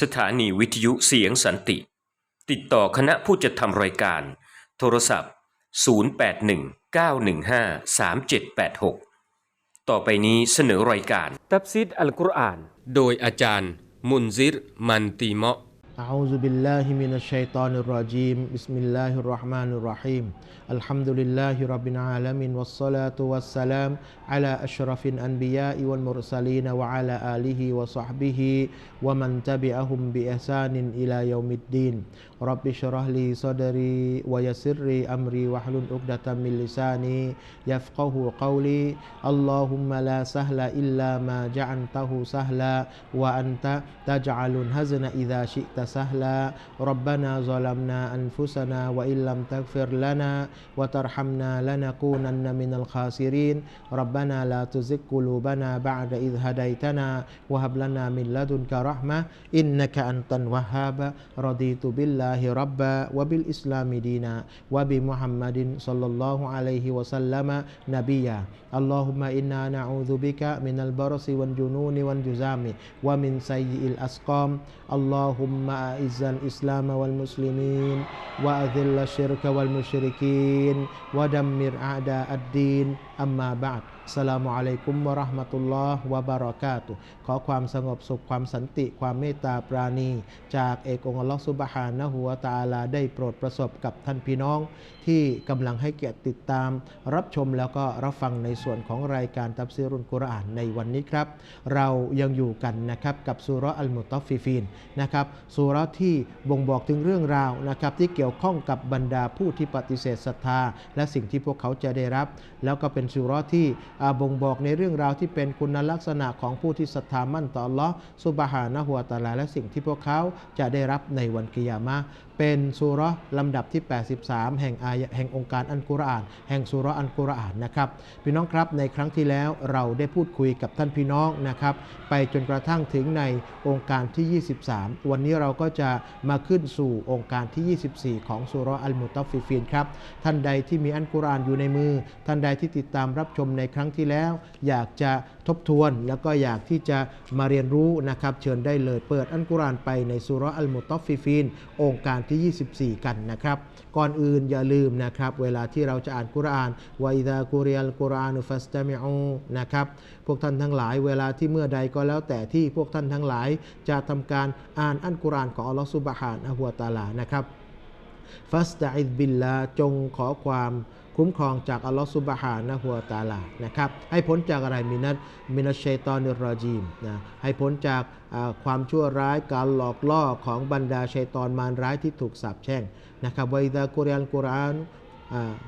สถานีวิทยุเสียงสันติ ติดต่อคณะผู้จัดทำรายการ โทรศัพท์ 0819153786 ต่อไปนี้เสนอรายการ ตับซิดอัลกุรอาน โดยอาจารย์ มุนซิร มันตีเมาะ أعوذ بالله من الشيطان الرجيم بسم الله الرحمن الرحيم الحمد لله رب العالمين والصلاة والسلام على أشرف الأنبياء والمرسلين وعلى آله وصحبه ومن تبعهم بإحسان إلى يوم الدين Rabbi syarahli sadari wa yassirli amri wahlul 'uqdatam min lisani yafqahu qawli. Allahumma la sahla illa ma ja'antahu sahla wa anta taj'alun hazna idza syi'ta sahla. Rabbana zalamna anfusana wa illam taghfir lana wa tarhamna lanakunanna minal khasirin. Rabbana la tuzigh qulubana ba'da idz hadaitana wa hab lana min ladunka rahmah. Innaka antal wahhab. Raditu billahi billahi rabba wa bil islam dina, wa bi muhammadin sallallahu alaihi wa sallama nabiyya. Allahumma inna na'udzu bika min al barasi wal jununi wal juzami wa min sayyi'il asqam. Allahumma aizzal islam wal muslimin wa adhillash shirka wal musyrikin wa dammir a'da ad-din. Amma ba'd. สลามุอะลัยกุมวะราะห์มะตุลลอฮ์วะบารอกาตุขอความสงบสุขความสันติ ความเมตตาปราณี จากเอกองค์อัลลอฮ์ซุบฮานะฮูวตะอาลาได้โปรดประสบกับท่านพี่น้อง ที่กำลังให้เกียรติติดตาม รับชมแล้วก็รับฟังในส่วนของรายการตับซีรุนกุรอานในวันนี้ครับ เรายังอยู่กันนะครับกับสุรอัลมุตตัฟฟิฟีนนะครับสุรที่บ่งบอกถึงเรื่องราวนะครับที่เกี่ยวข้องกับบรรดาผู้ที่ปฏิเสธศรัทธา และสิ่งที่พวกเขาจะได้รับ แล้วก็เป็นสุรที่บ่งบอกในเรื่องราวที่เป็นคุณลักษณะของผู้ที่ศรัทธามั่นต่อลอสุบฮานะฮัวตะอาลาและสิ่งที่พวกเขาจะได้รับในวันกิยามะ เป็นสุราลำดับที่ 83 แห่งอายแห่งองค์การอันกุรอาน แห่งสุราอันกุรอานนะครับพี่น้องครับในครั้งที่แล้วเราได้พูดคุยกับท่านพี่น้องนะครับ ไปจนกระทั่งถึงในองค์การที่ 23 วันนี้เราก็จะมาขึ้นสู่องค์การที่ 24 ของสุราอัลมุตตัฟฟิฟีนครับท่านใดที่มีอันกุรอานอยู่ในมือ ท่านใดที่ติดตามรับชมในครั้งที่แล้ว อยากจะ ทบทวน แล้วก็อยากที่จะมาเรียนรู้นะครับ เชิญได้เลยเปิดอันกุรอานไปในสุร์อัลมุตตฟฟิฟีนองค์การที่ 24 กันนะครับ ก่อนอื่นอย่าลืมนะครับ เวลาที่เราจะอ่านกุรอานวะอิดากุริยัลกุรอานุฟัสตามิอูนะครับ พวกท่านทั้งหลายเวลาที่เมื่อใดก็แล้วแต่ที่พวกท่านทั้งหลายจะทำการอ่านอันกุรอานของอัลลอฮฺซุบฮานะฮูวะตาลานะครับ ฟัสตะอิดบิลลาจงขอความ คุ้มครองจากอัลลอฮฺซุบฮานะฮุวะตาลานะครับให้พ้นจากอะไรมินัตมินัชชัยตอนิรรอจีมนะให้พ้นจากความชั่วร้ายการหลอกล่อของบรรดาชัยตอนมารร้ายที่ถูกสาปแช่งนะครับวะอิดากุริยัลกุรอาน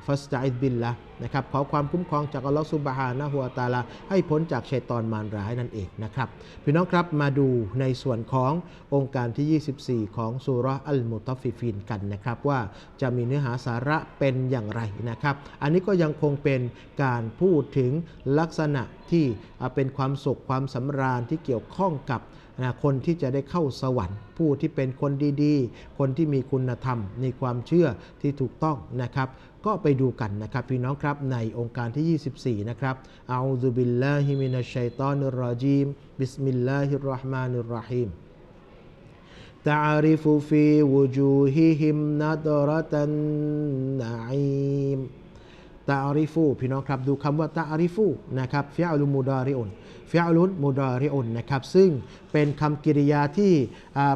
ฟัสตะอิดบิลละนะครับขอความคุ้มครองจากอัลลอฮฺซุบฮานะฮูวะตาลา ให้พ้นจากชัยตอนมารร้ายนั่นเองนะครับพี่น้องครับมาดูในส่วนขององค์การที่ 24 ของสุราะอัลมุตัฟฟิฟีนกันนะครับ ว่าจะมีเนื้อหาสาระเป็นอย่างไรนะครับ อันนี้ก็ยังคงเป็นการพูดถึงลักษณะที่เป็นความสุขความสำราญที่เกี่ยวข้องกับนะคนที่จะได้เข้าสวรรค์ผู้ที่เป็นคนดีๆ คนที่มีคุณธรรมในความเชื่อที่ถูกต้องนะครับ ก็ไปดูกันนะครับ พี่น้องครับในองค์การที่ 24 นะครับอัลซุบิลลาฮิมินัชชัยตอนิรรอจีม บิสมิลลาฮิรเราะห์มานิรเราะฮีม تعرف في وجوههم نضرة النعيم ตาริฟูพี่น้องครับดูคำว่าตาริฟูนะครับฟิอัลุมูดาริอุน ฟิอลุนมูดาริอุนนะครับซึ่งเป็นคำกริยาที่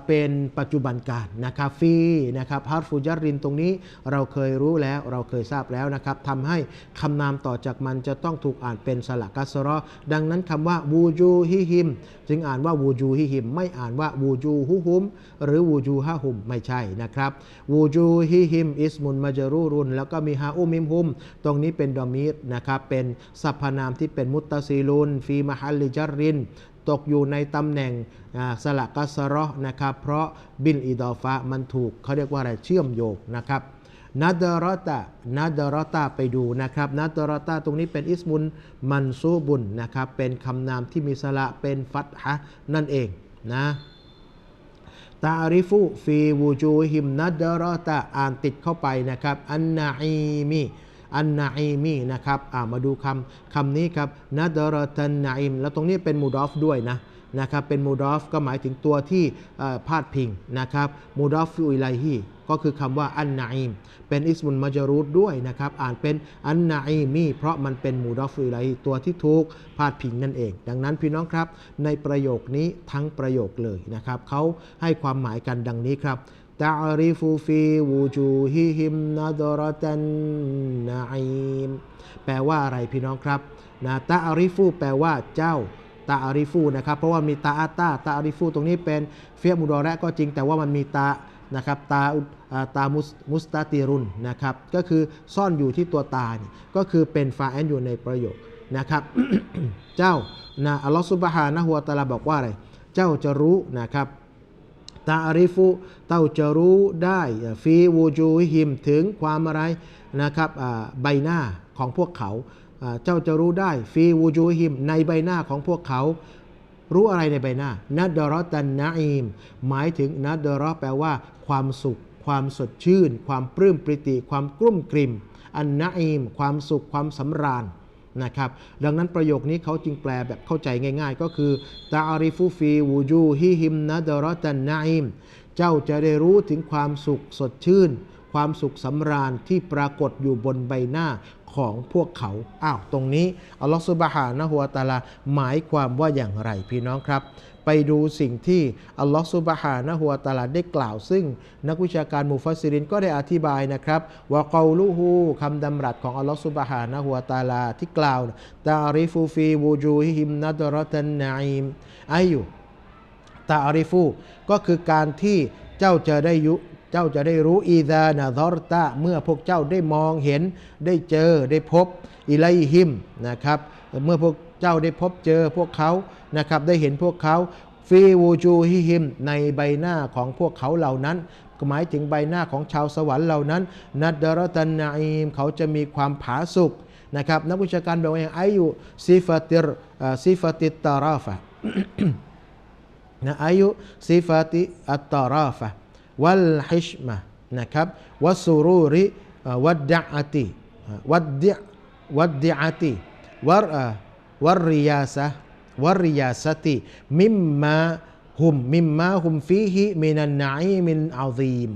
เป็นปัจจุบันการนะครับฟีนะครับฮาร์ฟูจารินตรงนี้เราเคยรู้แล้วเราเคยทราบแล้วนะครับทำให้คำนามต่อจากมันจะต้องถูกอ่านเป็นสระกัสรอดังนั้นคำว่าวูจูฮิฮิมจึงอ่านว่าวูจูฮิฮิมไม่อ่านว่าวูจูฮุฮุมหรือวูจูฮะฮุมไม่ใช่นะครับวูจูฮิฮิมอิสมุนมาจรูรุนแล้วก็มีฮาอุมิมฮุม ตรงนี้เป็นดอมีดนะครับเป็นสรรพนามที่เป็นมุตตะซีลุนฟีมฮัลลิจาริน ตกอยู่ในตำแหน่งสละกัสราะนะครับ เพราะบินอิดอฟะมันถูกเขาเรียกว่าอะไรเชื่อมโยงนะครับนาดารอตะนาดารอตะไปดูนะครับนาดารอตะตรงนี้เป็นอิสมุนมันซูบุนนะครับ เป็นคำนามที่มีสระเป็นฟัตฮะนั่นเองนะตาริฟุฟีวูจูฮิมนัดรอตะอ่านติดเข้าไปนะครับ อันนาอีมี อันนาอีมีนะครับมาดูคำคำนี้ครับนัดรตันนาอิมแล้วตรงนี้เป็นมูดอฟด้วยนะนะครับเป็นมูดอฟก็หมายถึงตัวที่พาดพิงนะครับมูดอฟฟิอิไลฮีก็คือคำว่าอันนาอิมเป็นอิสมุนมาจารูดด้วยนะครับอ่านเป็นอันนาอิมีเพราะมันเป็นมูดอฟฟิอิไลฮีตัวที่ถูกพาดพิงนั่นเอง ดังนั้นพี่น้องครับ ในประโยคนี้ทั้งประโยคเลยนะครับเขาให้ความหมายกันดังนี้ครับ تعرف في وجوههم نظرة النعيم แปลว่าอะไรพี่น้องครับนะตาอาริฟูแปลว่าเจ้าตาอาริฟูนะครับ เพราะว่ามีตาอาตาตาอาริฟูตรงนี้เป็นเฟียมุดอแระก็จริง แต่ว่ามันมีตานะครับตาอ่าตามุสมุสตาติรุนนะครับก็คือซ่อนอยู่ที่ตัวตานี่ก็คือเป็นฟาแอนอยู่ในประโยคนะครับ เจ้านะอัลลอฮฺซุบฮานะฮูวะตะอาลาบอกว่าอะไร เจ้าจะรู้นะครับ ตาอริฟุเต้าจะรู้ได้ฟีวูจูฮิมถึงความอะไรนะครับใบหน้าของพวกเขา เจ้าจะรู้ได้ฟีวูจูฮิมในใบหน้าของพวกเขา รู้อะไรในใบหน้านัดดรอตันนาอิมหมายถึงนัดดรอแปลว่า ความสุข ความสดชื่น ความปลื้มปริติ ความกลุ้มกลิ่ม อันนาอิมความสุขความสำราญ นะครับดังนั้นประโยคนี้เขาจึงแปลแบบเข้าใจง่าย ๆ ก็คือตาอาริฟุฟีวูจูฮิฮิมนาดรอตันนาอิมเจ้าจะได้รู้ถึงความสุขสดชื่น ความสุขสำราญที่ปรากฏอยู่บนใบหน้าของพวกเขา อ้าว ตรงนี้อัลลอฮฺสุบฮานะฮุวาตาลาหมายความว่าอย่างไรพี่น้องครับ ไปดูสิ่งที่อัลลอฮฺสุบฮานะฮุวตาลาได้กล่าว ซึ่งนักวิชาการมุฟัสซิรินก็ได้อธิบายนะครับว่าเกาลูฮูคำดำรัสของอัลลอฮฺสุบฮานะฮุวตาลาที่กล่าวตาริฟูฟีวูจูฮิฮิมนัดรตันนาอิมอายุตาอริฟูก็คือการที่เจ้าจะได้ยุเจ้าจะได้รู้อีดานาดอรตาเมื่อพวกเจ้าได้มองเห็นได้เจอได้พบอิไลฮิมนะครับเมื่อพวก เจ้าได้พบเจอพวกเขานะครับได้เห็นพวกเขาฟีวูจูฮิฮิมในใบหน้าของพวกเขาเหล่านั้นหมายถึงใบหน้าของชาวสวรรค์เหล่านั้น นัดดารตันนาอิมเขาจะมีความผาสุกนะครับนักวิชาการบอกว่าอย่างอายุซิฟติรซิฟติตาราฟะนะอายุซิฟติอัตตาราฟะวัลฮิชมะนะครับวัสซูรูริวัดดะอติวัดดิวัดดิอติวัรอ่า วริยาสะวริยาสติ มิมมาฮุมมิมมาฮุมฟีฮิมินันนมินอาซีม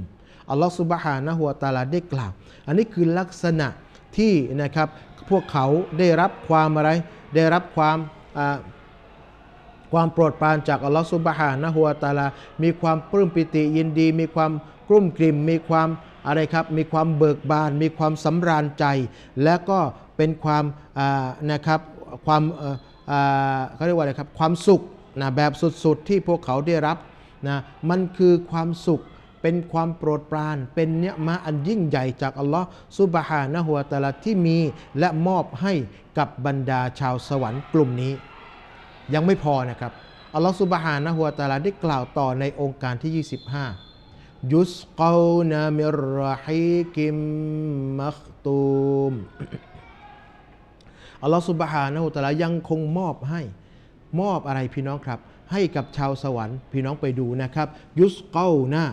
อัลลอฮฺสุบฮานะฮุวตาลาได้กล่าว อันนี้คือลักษณะที่นะครับพวกเขาได้รับความอะไร ได้รับความความโปรดปรานจากอัลลอฮฺซุบฮานะฮุวตาลา มีความปลื้มปิติยินดี มีความกลุ้มกลิ่ม มีความอะไรครับ มีความเบิกบาน มีความสำราญใจ และก็เป็นความนะครับ ความเขาเรียกว่าอะไรครับความสุขนะแบบสุดๆที่พวกเขาได้รับนะมันคือความสุขเป็นความโปรดปราน เป็นเนื้อมะอันยิ่งใหญ่จากอัลลอฮ์ซุบฮานะฮุวตาลาที่มีและมอบให้กับบรรดาชาวสวรรค์กลุ่มนี้ ยังไม่พอนะครับอัลลอฮฺสุบฮานะฮุวตาลาได้กล่าวต่อในองค์การที่ 25 ยุสกาวนามิรฮิกิมมัคตูม อัลลอฮฺสุบฮานะฮุตาลายังคงมอบให้มอบอะไรพี่น้องครับ ให้กับชาวสวรรค์พี่น้องไปดูนะครับ ยุสเกาวนา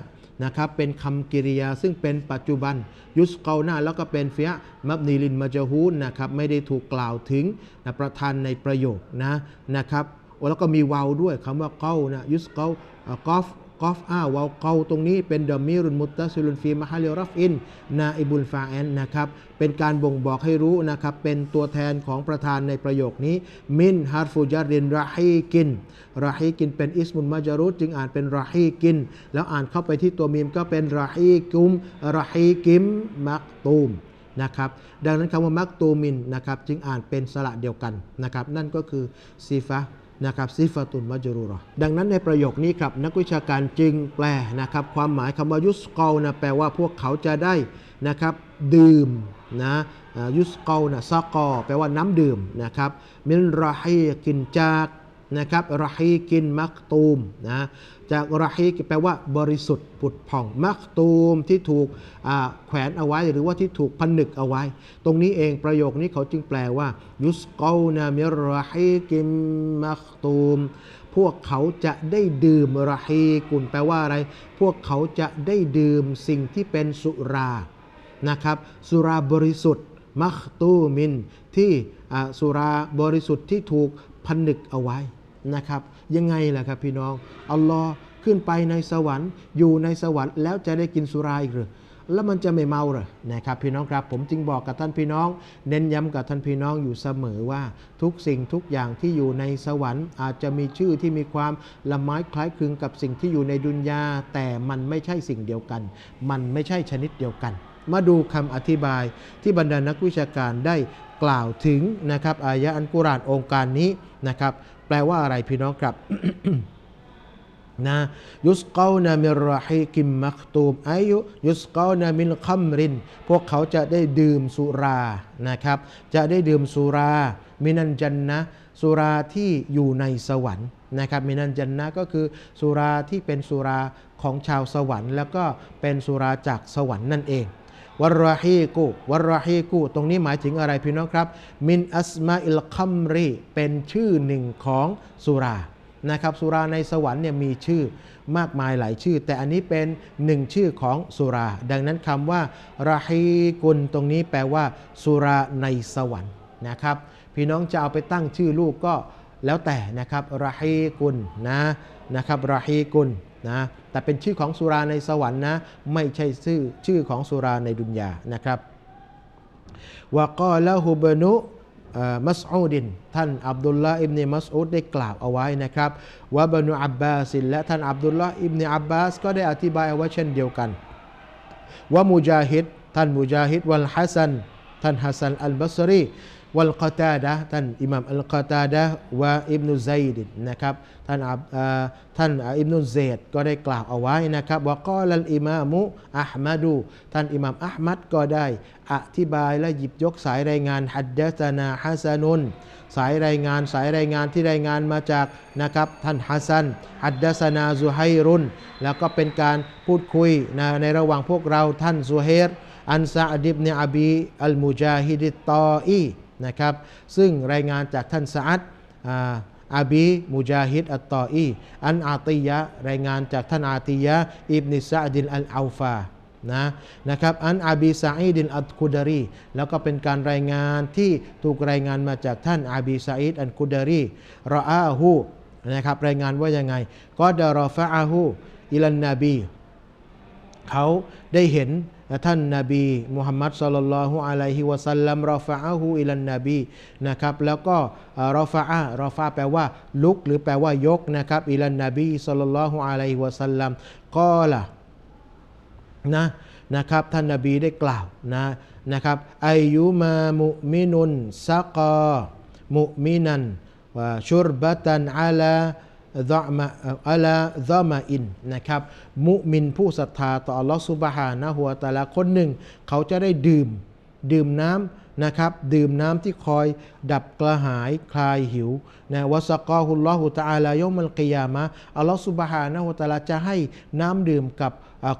นะครับเป็นคำกริยาซึ่งเป็นปัจจุบัน ยุสเกาวนาแล้วก็เป็นเฟียมับนีลินมาจฮูนนะครับไม่ได้ถูกกล่าวถึงนะประธานในประโยคนะนะครับโอ้แล้วก็มีวาวด้วยคำว่าเกานะยุสเกาอ่ากอฟ กอฟอ้าวาวเกาตรงนี้เป็นดอมีรุนมุตตะซิลุนฟีมะฮาลิรัฟอินนาอิบุลฟาแอนนะครับเป็นการบ่งบอกให้รู้นะครับเป็นตัวแทนของประธานในประโยคนี้มินฮาร์ฟูจารินราฮีกินราฮีกินเป็นอิสมุนมาจารุจึงอ่านเป็นราฮีกิน แล้วอ่านเข้าไปที่ตัวมีมก็เป็นราฮีกุมราฮีกิมมักตูมนะครับดังนั้นคำว่ามักตูมินนะครับจึงอ่านเป็นสระเดียวกันนะครับนั่นก็คือซีฟะ นะครับซิฟตุนมัจรูรอดังนั้นในประโยคนี้ครับนักวิชาการจึงแปลนะครับความหมายคำว่ายุสกอลนะแปลว่าพวกเขาจะได้นะครับดื่มนะอ่ายุสกอลนะซากอแปลว่าน้ำดื่มนะครับมินราฮีกินจาก นะครับราฮีกินมักตูมนะจากราฮีแปลว่าบริสุทธิ์ผุดผ่อง มักตูมที่ถูกแขวนเอาไว้หรือว่าที่ถูกผนึกเอาไว้ ตรงนี้เองประโยคนี้เขาจึงแปลว่า ยุสกอนามิราฮีกิมมักตูมพวกเขาจะได้ดื่มราฮีกุลแปลว่าอะไร พวกเขาจะได้ดื่มสิ่งที่เป็นสุรานะครับ สุราบริสุทธิ์มัคตูมินที่สุราบริสุทธิ์ที่ถูก ผนึกเอาไว้นะครับ ยังไงล่ะครับพี่น้องอัลลอฮ์ขึ้นไปในสวรรค์ อยู่ในสวรรค์แล้วจะได้กินสุราอีกหรือแล้วมันจะไม่เมาเหรอนะครับพี่น้องครับผมจึงบอกกับท่านพี่น้อง เน้นย้ำกับท่านพี่น้องอยู่เสมอว่า ทุกสิ่งทุกอย่างที่อยู่ในสวรรค์ อาจจะมีชื่อที่มีความละไม้คล้ายคลึงกับสิ่งที่อยู่ในดุนยาแต่มันไม่ใช่สิ่งเดียวกัน มันไม่ใช่ชนิดเดียวกัน มาดูคำอธิบายที่บรรดานักวิชาการได้ กล่าวถึงนะครับอายะอันกุรานองค์การนี้นะครับแปลว่าอะไรพี่น้องครับนะยุสกานามิรฮิกิมมักตูมอายุยุสกานามิลคัมริน พวกเขาจะได้ดื่มสุรานะครับ จะได้ดื่มสุรา มินันจันนะสุราที่อยู่ในสวรรค์นะครับมินันจันนะก็คือสุราที่เป็นสุราของชาวสวรรค์ แล้วก็เป็นสุราจากสวรรค์นั่นเอง วรรฮีกูวรรฮีกูตรงนี้หมายถึงอะไรพี่น้องครับ มินอัสมาอิลคัมรีเป็นชื่อหนึ่งของสุรานะครับสุราในสวรรค์เนี่ยมีชื่อมากมายหลายชื่อ แต่อันนี้เป็นหนึ่งชื่อของสุรา ดังนั้นคำว่าราฮีกุลตรงนี้แปลว่า สุราในสวรรค์นะครับ พี่น้องจะเอาไปตั้งชื่อลูกก็แล้วแต่นะครับราฮีกุลนะนะครับราฮีกุล นะแต่เป็นชื่อของสุราในสวรรค์นะไม่ใช่ชื่อชื่อของสุราในดุนยานะครับวะกอละฮุบนุมัสอูดินท่านอับดุลลาอิบเนมัสอูดได้กล่าวเอาไว้นะครับวะบนุอับบาสินและท่านอับดุลลาอิบเนอับบาสก็ได้อธิบายเอาไว้เช่นเดียวกันว่ามุจาฮิดท่านมุจาฮิดวัลฮัสันท่านฮัสันอัลบัสรี วัลกอตาดะท่านอิหม่ามอัลกอตาดะวะอิบนุไซดินนะครับท่านอับท่านอิบนุเซดก็ได้กล่าวเอาไว้นะครับว่ากอลัลอิมามุอัลมัดูท่านอิหม่ามอัลมัดก็ได้อธิบายและหยิบยกสายรายงานฮัดดัสนาฮัสนุนสายรายงานสายรายงานที่รายงานมาจากนะครับท่านฮัสซันฮัดดัสนาซุไฮรุนแล้วก็เป็นการพูดคุยนะในระหว่างพวกเราท่านซุเฮรอันซาอดิบเนอบีอัลมุจาฮิดิตตออี นะครับ ซึ่งรายงานจากท่านซาอัดอาอาบีมุจาฮิดอัตตออีอันอาติยะรายงานจากท่านอาติยะอิบนิซาดินอัลอาฟานะนะครับอันอาบีซาอิดินอัลกุดารีแล้วก็เป็นการรายงานที่ถูกรายงานมาจากท่านอาบีซาอิดอัลกุดารีรออาหูนะครับรายงานว่ายังไง ก็ดารอฟะอาหูอิลันนบีเขาได้เห็น ท่านนาบีมุฮัมมัดสุลลัลลอฮุอะลัยฮิวะสัลลัมรอฟะอาหูอิลันนบีนะครับแล้วก็รอฟะอารอฟะแปลว่าลุกหรือแปลว่ายกนะครับอิลันนบีสุลลัลลอฮุอะลัยฮิวะสัลลัมก็ละนะนะครับท่านนาบีได้กล่าวนะนะครับอายุมามุมินุนซักอมุมินันวะชุรบะตันอาลา ดะมะอัลาดะมาอินนะครับ มุมินผู้ศรัทธาต่ออัลลอฮฺซุบฮานะฮุวาตะอาลาคนหนึ่ง เขาจะได้ดื่ม ดื่มน้ำนะครับ ดื่มน้ำที่คอยดับกระหายคลายหิวนะวะสกอฮุลลอฮุตะอาลายมัลกิยามะอัลลอฮฺซุบฮานะฮุวาตะลาจะให้น้ำดื่มกับ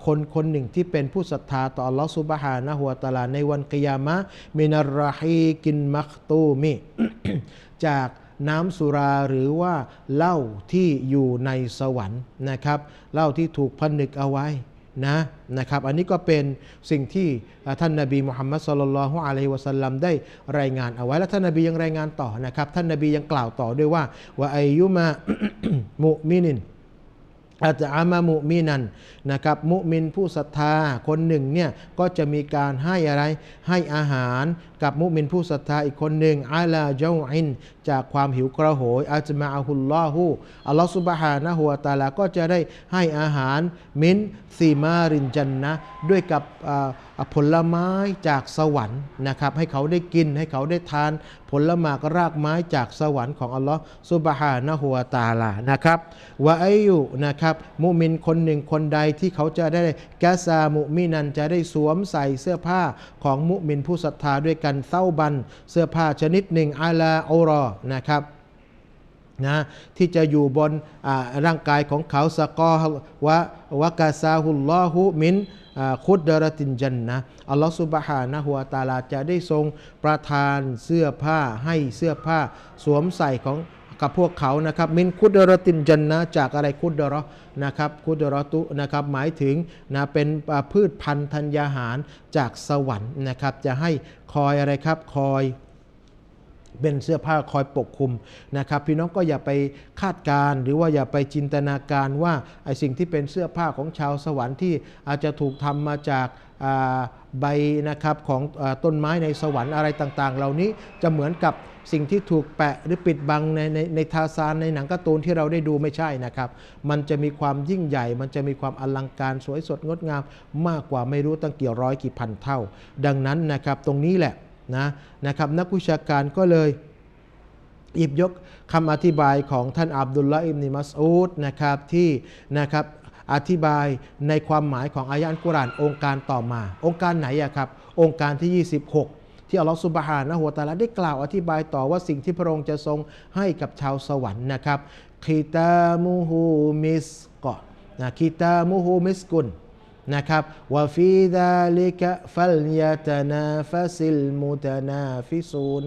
คนคนหนึ่งที่เป็นผู้ศรัทธาต่ออัลลอฮฺซุบฮานะฮุวาตะลาในวันกิยามะมินัรราฮีกินมักตูมิจาก น้ำสุราหรือว่าเหล้าที่อยู่ในสวรรค์นะครับเหล้าที่ถูกผนึกเอาไว้นะนะครับ อันนี้ก็เป็นสิ่งที่ท่านนบีมุฮัมมัดสุลลัลฮุอะลัยฮิวะสัลลัมได้รายงานเอาไว้และท่านนบียังรายงานต่อนะครับ ท่านนบียังกล่าวต่อด้วยว่าว่าอายุมะมุมินิน อาจจะอามามุมินันนะครับมุมินผู้ศรัทธาคนหนึ่งเนี่ยก็จะมีการให้อะไรให้อาหารกับมุมินผู้ศรัทธาอีกคนหนึ่งอาลาเจ้าอินจากความหิวกระโหยอาจจะมาอัลฮุลลอฮูอัลลอฮฺสุบฮานะฮุวาตาลาก็จะได้ให้อาหารมินซีมารินจันนะด้วยกับอ่าผลไม้จากสวรรค์นะครับให้เขาได้กินให้เขาได้ทาน ผลไม้รากไม้จากสวรรค์ของอัลลอฮฺสุบฮานะฮุวาตาลานะครับว่าอายุนะครับมุมินคนหนึ่งคนใดที่เขาจะได้กาซามุมินันจะได้สวมใส่เสื้อผ้าของมุมินผู้ศรัทธาด้วยกันเศร้าบัน เสื้อผ้าชนิดหนึ่งอาลาอรอนะครับนะที่จะอยู่บนร่างกายของเขาสกอวะวะกาซาฮุลลอฮุมินคุดดารตินจันนะอัลลอฮฺสุบฮานะฮุวตาลาจะได้ทรงประทานเสื้อผ้าให้เสื้อผ้าสวมใส่ของ กับพวกเขานะครับมินคุดรตินจันนะจากอะไรคุดรอนะครับคุดรตุนะครับหมายถึงนะเป็นพืชพันธุ์ธัญญาหารจากสวรรค์นะครับจะให้คอยอะไรครับคอยเป็นเสื้อผ้าคอยปกคลุมนะครับ พี่น้องก็อย่าไปคาดการณ์หรือว่าอย่าไปจินตนาการว่าไอสิ่งที่เป็นเสื้อผ้าของชาวสวรรค์ที่อาจจะถูกทำมาจากอ ใบนะครับของอต้นไม้ในสวรรค์อะไรต่างๆ เหล่านี้จะเหมือนกับสิ่งที่ถูกแปะหรือปิดบังในในในทาซานในหนังการ์ตูนที่เราได้ดูไม่ใช่นะครับ มันจะมีความยิ่งใหญ่ มันจะมีความอลังการสวยสดงดงาม มากกว่าไม่รู้ตั้งกี่ร้อยกี่พันเท่า ดังนั้นนะครับตรงนี้แหละนะนะครับนักวิชาการก็เลยหยิบยกคำอธิบายของท่านอับดุลละอิบนิมัสอูดนะครับที่นะครับ อธิบายในความหมายของอายะอัลกุรอานองค์การต่อมา องค์การไหนอะครับ องค์การที่ 26 ที่อัลลอฮฺสุบฮานะฮูวะตาลาได้กล่าวอธิบายต่อว่าสิ่งที่พระองค์จะทรงให้กับชาวสวรรค์นะครับคิตามูฮูมิสกอนะคิตามูฮูมิสกุนนะครับวะฟีดาลิกะฟัลยาตนาฟาซิลมุตนาฟิซูน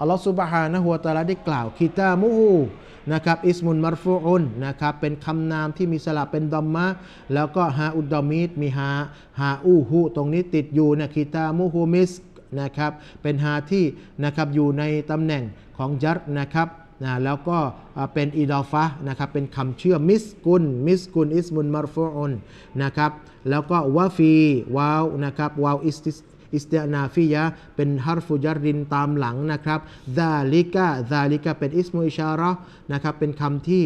อัลลอฮฺสุบฮานะฮูวะตะอาลาได้กล่าวคิตามูฮูนะครับอิสมุนมารฟูอุนนะครับเป็นคำนามที่มีสระเป็นดอมมะแล้วก็ฮาอุดดอมีดมีฮาฮาอูฮูตรงนี้ติดอยู่นะคิตามูฮูมิสนะครับเป็นฮาที่นะครับอยู่ในตำแหน่งของยัดนะครับนะแล้วก็เป็นอีดอฟะนะครับเป็นคำเชื่อมมิสกุนมิสกุนอิสมุนมารฟูอุนนะครับแล้วก็วาฟีวาวนะครับวาวอิสติส อิสตินาฟิยะเป็นฮาร์ฟุจารินตามหลังนะครับซาลิกะซาลิกะเป็นอิสมุอิชาระนะครับเป็นคำที่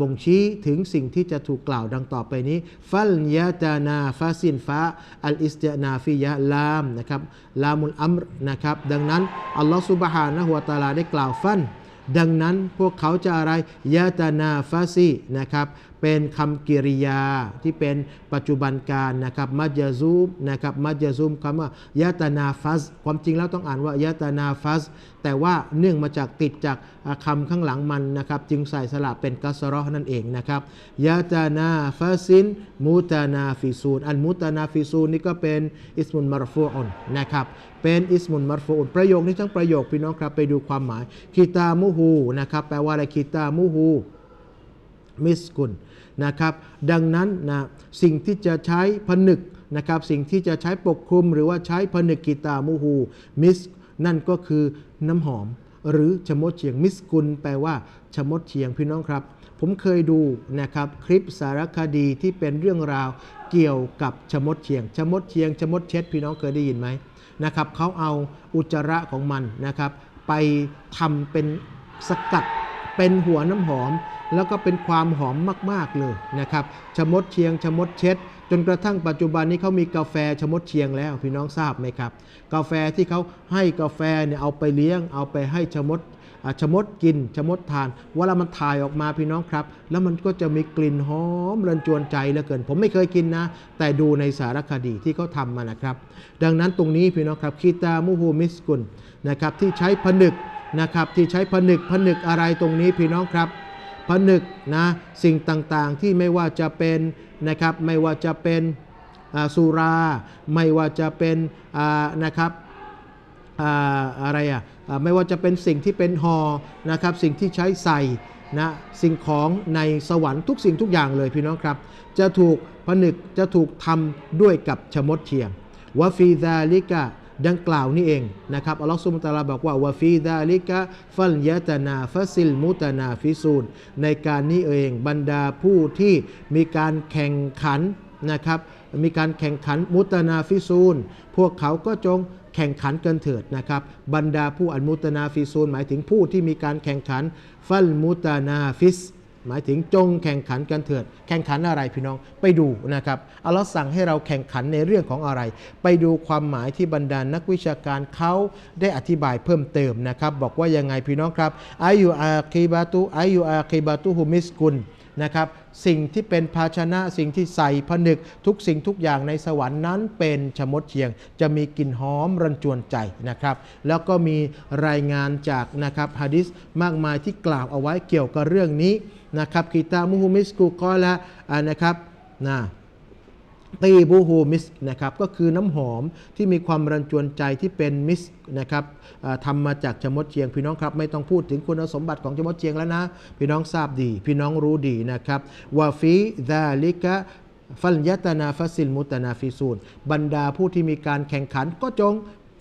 บ่งชี้ถึงสิ่งที่จะถูกกล่าวดังต่อไปนี้ ฟัลยะตานาฟาซินฟาอัลอิสตินาฟิยะลามนะครับลามุลอัมรนะครับดังนั้นอัลลอฮฺซุบฮานะฮูวะตาลาได้กล่าวฟันดังนั้นพวกเขาจะอะไรยะตานาฟาซีนะครับ เป็นคำกริยาที่เป็นปัจจุบันการนะครับมัจยาซูมนะครับมัจยาซูมคำว่ายะตานาฟัส ความจริงแล้วต้องอ่านว่ายะตานาฟัส แต่ว่าเนื่องมาจากติดจากคำข้างหลังมันนะครับ จึงใส่สระเป็นกัสรอห์นั่นเองนะครับยะตานาฟาซินมูตานาฟิซูนอันมูตานาฟิซูนนี่ก็เป็นอิสมุนมารฟูอุนนะครับเป็นอิสมุนมารฟูอุนประโยคนี้ทั้งประโยคพี่น้องครับไปดูความหมายคิตามุฮูนะครับแปลว่าอะไรคิตามุฮูมิสกุล นะครับ ดังนั้นนะสิ่งที่จะใช้ผนึกนะครับ สิ่งที่จะใช้ปกคลุม หรือว่าใช้ผนึกกีตามูฮูมิสนั่นก็คือน้ำหอม หรือชมดเชียงมิสกุล แปลว่าชมดเชียงพี่น้องครับ ผมเคยดูนะครับคลิปสารคดีที่เป็นเรื่องราวเกี่ยวกับชมดเชียงชมดเชียงชมดเช็ด พี่น้องเคยได้ยินไหมนะครับเขาเอาอุจจาระของมันนะครับ ไปทำเป็นสกัด เป็นหัวน้ำหอม แล้วก็เป็นความหอมมาก ๆ เลยนะครับชมดเชียงชมดเช็ด จนกระทั่งปัจจุบันนี้เขามีกาแฟชมดเชียงแล้วพี่น้องทราบไหมครับ กาแฟที่เขาให้กาแฟเนี่ยเอาไปเลี้ยง เอาไปให้ชมดชมดกินชมดทานเวลามันถ่ายออกมาพี่น้องครับ แล้วมันก็จะมีกลิ่นหอมรันจวนใจเหลือเกิน ผมไม่เคยกินนะ แต่ดูในสารคดีที่เขาทำมานะครับ ดังนั้นตรงนี้พี่น้องครับคีตามูฮูมิสกุลนะครับที่ใช้ผนึก นะครับที่ใช้ผนึกผนึกอะไรตรงนี้พี่น้องครับผนึกนะสิ่งต่างๆที่ไม่ว่าจะเป็นนะครับไม่ว่าจะเป็นสุรา ไม่ว่าจะเป็นนะครับอ่าอะไรอะไม่ว่าจะเป็นสิ่งที่เป็นหอนะครับสิ่งที่ใช้ใส่นะสิ่งของในสวรรค์ทุกสิ่งทุกอย่างเลยพี่น้องครับ จะถูกผนึกจะถูกทำด้วยกับชมดเชียงวะฟีซาลิกะ ดังกล่าวนี่เองนะครับอัลลอฮฺสุบฮานะฮูวะตาลาบอกว่าวะฟีดาลิกะฟัลยะตนาฟาซิลมุตนาฟิซูนในการนี้เองบรรดาผู้ที่มีการแข่งขันนะครับมีการแข่งขันมุตนาฟิซูน พวกเขาก็จงแข่งขันกันเถิดนะครับ บรรดาผู้อันมุตนาฟิซูน หมายถึงผู้ที่มีการแข่งขันฟัลมุตนาฟิส หมายถึงจงแข่งขันกันเถิด แข่งขันอะไรพี่น้องไปดูนะครับอัลลอฮ์สั่งให้เราแข่งขันในเรื่องของอะไร ไปดูความหมายที่บรรดานักวิชาการเขาได้อธิบายเพิ่มเติมนะครับ บอกว่ายังไงพี่น้องครับอายุอาคีบาตุอายุอาคีบาตุฮุมิสกุล นะครับ สิ่งที่เป็นภาชนะสิ่งที่ใส่ผนึก ทุกสิ่งทุกอย่างในสวรรค์นั้นเป็นชมดเชียง จะมีกลิ่นหอมรันจวนใจนะครับ แล้วก็มีรายงานจากนะครับฮะดิษมากมายที่กล่าวเอาไว้เกี่ยวกับเรื่องนี้นะครับกีตามุฮุมิสกูกอละนะครับนะ ตีบูฮูมิสนะครับก็คือน้ำหอมที่มีความรันจวนใจที่เป็นมิสนะครับอ่าทำมาจากชมดเชียงพี่น้องครับไม่ต้องพูดถึงคุณสมบัติของชมดเชียงแล้วนะ พี่น้องทราบดี พี่น้องรู้ดีนะครับวาฟีดาลิกะฟัลยตนาฟัซิลมุตนาฟิซูนบรรดาผู้ที่มีการแข่งขันก็จง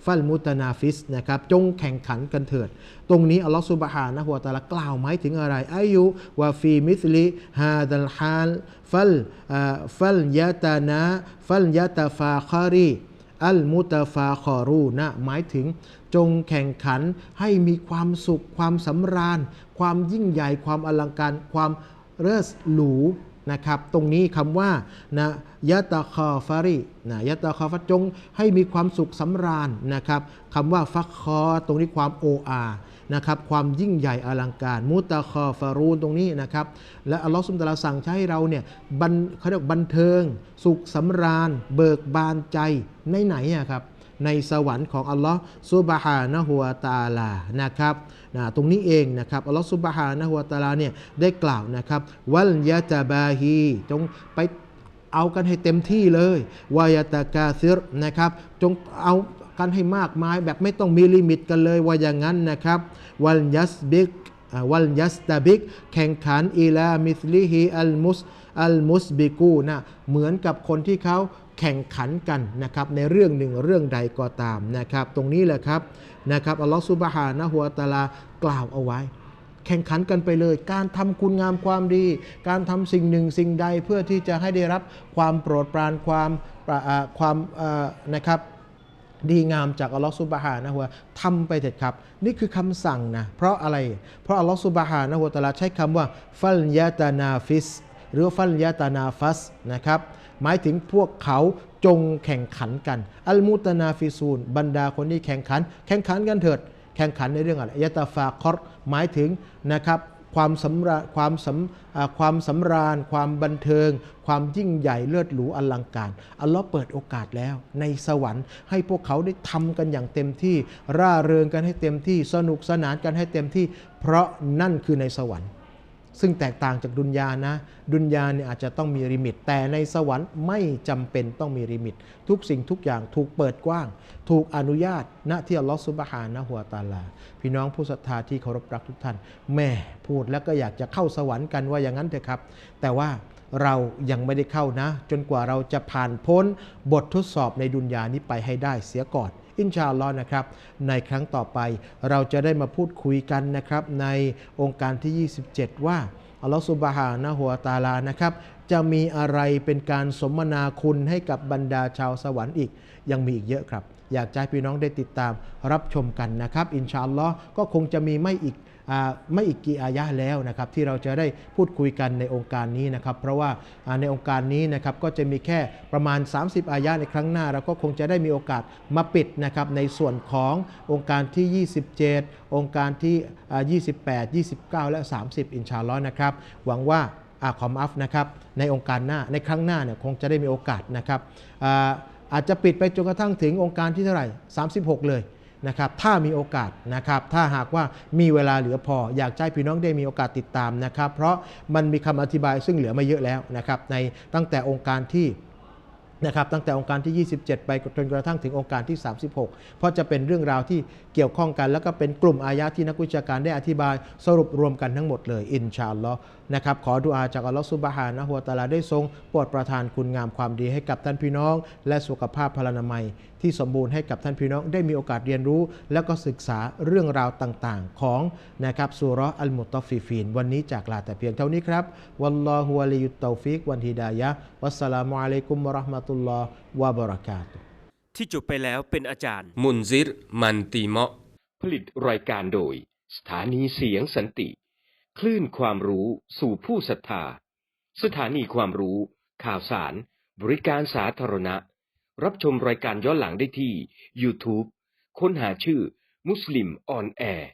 ฟัลมุตนาฟิสนะครับจงแข่งขันกันเถิด ตรงนี้อัลลอฮฺสุบฮานะฮุวตะอาลากล่าวหมายถึงอะไรอายุวาฟีมิสลิฮาดัลฮาลฟัลฟัลยะตานะฟัลยะตาฟาคารีอัลมุตฟาคอรูนะหมายถึงจงแข่งขันให้มีความสุขความสำราญ ความยิ่งใหญ่ความอลังการ ความเลิศหรู นะครับ ตรงนี้คำว่านะยะตาคอฟารีนะยะตาคอฟาจงให้มีความสุขสำราญนะครับคำว่าฟักคอตรงนี้ความโออานะครับความยิ่งใหญ่อลังการ มุตะคอฟารูนตรงนี้นะครับ และอัลลอฮฺสุบตะลาสั่งใช้ให้เราเนี่ยบันเขาเรียกบันเทิง สุขสำราญ เบิกบานใจในไหนอะครับ ในสวรรค์ของอัลลอฮ์ซุบฮานะฮุวาตาลานะครับนะตรงนี้เองนะครับอัลลอฮ์ซุบฮานะฮุวาตาลาเนี่ยได้กล่าวนะครับวัลยะตาบาฮีจงไปเอากันให้เต็มที่เลยวายตากาซิรนะครับจงเอากันให้มากมายแบบไม่ต้องมีลิมิตกันเลยว่าอย่างนั้นนะครับวัลยัสบิกวัลยัสตาบิกแข่งขันอีลามิสลิฮิอัลมุสอัลมุสบิกูนะเหมือนกับคนที่เขา แข่งขันกันนะครับในเรื่องหนึ่งเรื่องใดก็ตามนะครับ ตรงนี้แหละครับนะครับอัลลอฮฺซุบฮานะฮุวาตะอาลากล่าวเอาไว้ แข่งขันกันไปเลย การทำคุณงามความดี การทำสิ่งหนึ่งสิ่งใดเพื่อที่จะให้ได้รับความโปรดปรานความความนะครับดีงามจากอัลลอฮฺซุบฮานะฮุวาทำไปเถิดครับ นี่คือคำสั่งนะเพราะอะไร เพราะอัลลอฮฺซุบฮานะฮุวาตะอาลาใช้คำว่า ฟัลยาตานาฟิส หรือฟัลยาตานาฟัสนะครับ หมายถึงพวกเขาจงแข่งขันกัน อัลมุตนาฟิซูน บรรดาคนที่แข่งขัน แข่งขันกันเถิด แข่งขันในเรื่องอะไรยะตาฟาคอรหมายถึงนะครับความสำราญความสำความสำราญ ความบันเทิง ความยิ่งใหญ่เลิศหรูอลังการ อัลลอฮ์เปิดโอกาสแล้วในสวรรค์ ให้พวกเขาได้ทำกันอย่างเต็มที่ ร่าเริงกันให้เต็มที่ สนุกสนานกันให้เต็มที่ เพราะนั่นคือในสวรรค์ ซึ่งแตกต่างจากดุนยานะ ดุนยาเนี่ยอาจจะต้องมีริมิต แต่ในสวรรค์ไม่จำเป็นต้องมีริมิต ทุกสิ่งทุกอย่างถูกเปิดกว้าง ถูกอนุญาตณที่อัลลอฮฺซุบฮานะฮุวตาลา พี่น้องผู้ศรัทธาที่เคารพรักทุกท่าน แม่พูดแล้วก็อยากจะเข้าสวรรค์กันว่าอย่างนั้นเถอะครับ แต่ว่าเรายังไม่ได้เข้านะ จนกว่าเราจะผ่านพ้นบททดสอบในดุนยานี้ไปให้ได้เสียก่อน อินชาอัลลอฮ์นะครับ ในครั้งต่อไปเราจะได้มาพูดคุยกันนะครับในองค์การที่ 27 ว่าอัลลอฮฺสุบฮานะฮุวตาลานะครับจะมีอะไรเป็นการสมนาคุณให้กับบรรดาชาวสวรรค์อีก ยังมีอีกเยอะครับ อยากจะให้พี่น้องได้ติดตามรับชมกันนะครับ อินชาอัลลอฮ์ก็คงจะมีไม่อีก ไม่อีกกี่อายะห์แล้วนะครับที่เราจะได้พูดคุยกันในองค์การนี้นะครับเพราะว่าในองค์การนี้นะครับก็จะมีแค่ประมาณ 30 อายะห์ในครั้งหน้า เราก็คงจะได้มีโอกาสมาปิดนะครับในส่วนขององค์การที่ 27 องค์การที่อ่า28 29 และ 30 อินชาลอฮ์นะครับหวังว่าอาขอมอัฟนะครับในองค์การหน้าในครั้งหน้าเนี่ยคงจะได้มีโอกาสนะครับอาอาจจะปิดไปจนกระทั่งถึงองค์การที่เท่าไหร่ 36 เลย นะครับถ้ามีโอกาสนะครับถ้าหากว่ามีเวลาเหลือพอ อยากให้พี่น้องได้มีโอกาสติดตามนะครับ เพราะมันมีคำอธิบายซึ่งเหลือม่เยอะแล้วนะครับในตั้งแต่องค์การที่นะครับตั้งแต่องค์การที่ 27 ไปจนกระทั่งถึงองค์การที่ 36 เพราะจะเป็นเรื่องราวที่เกี่ยวข้องกัน แล้วก็เป็นกลุ่มอายะที่นักวิชาการได้อธิบายสรุปรวมกันทั้งหมดเลย อินชาอัลลอฮ์นะครับขอดุอาจากอัลลอฮ์ซุบฮานะฮุวาตะอาลาได้ทรงโปรดประทานคุณงามความดีให้กับท่านพี่น้อง และสุขภาพพลานามัย ที่สมบูรณ์ให้กับท่านพี่น้องได้มีโอกาสเรียนรู้ แล้วก็ศึกษาเรื่องราวต่างๆ ของนะครับสุเราะห์อัลมุตตอฟิฟีน วันนี้จากลาแต่เพียงเท่านี้ครับวัลลอฮุวะลิยุตเตาฟิกวันฮิดายะฮ์วัสสลามุอะลัยกุมวะเราะห์มะตุลลอฮ์วะบะเราะกาตุฮ์ที่จบไปแล้วเป็นอาจารย์ มุนซิรมันตีเมาะ ผลิตรายการโดย สถานีเสียงสันติ คลื่นความรู้สู่ผู้ศรัทธา สถานีความรู้ ข่าวสาร บริการสาธารณะ รับชมรายการย้อนหลังได้ที่ YouTube ค้นหาชื่อมุสลิมออนแอร์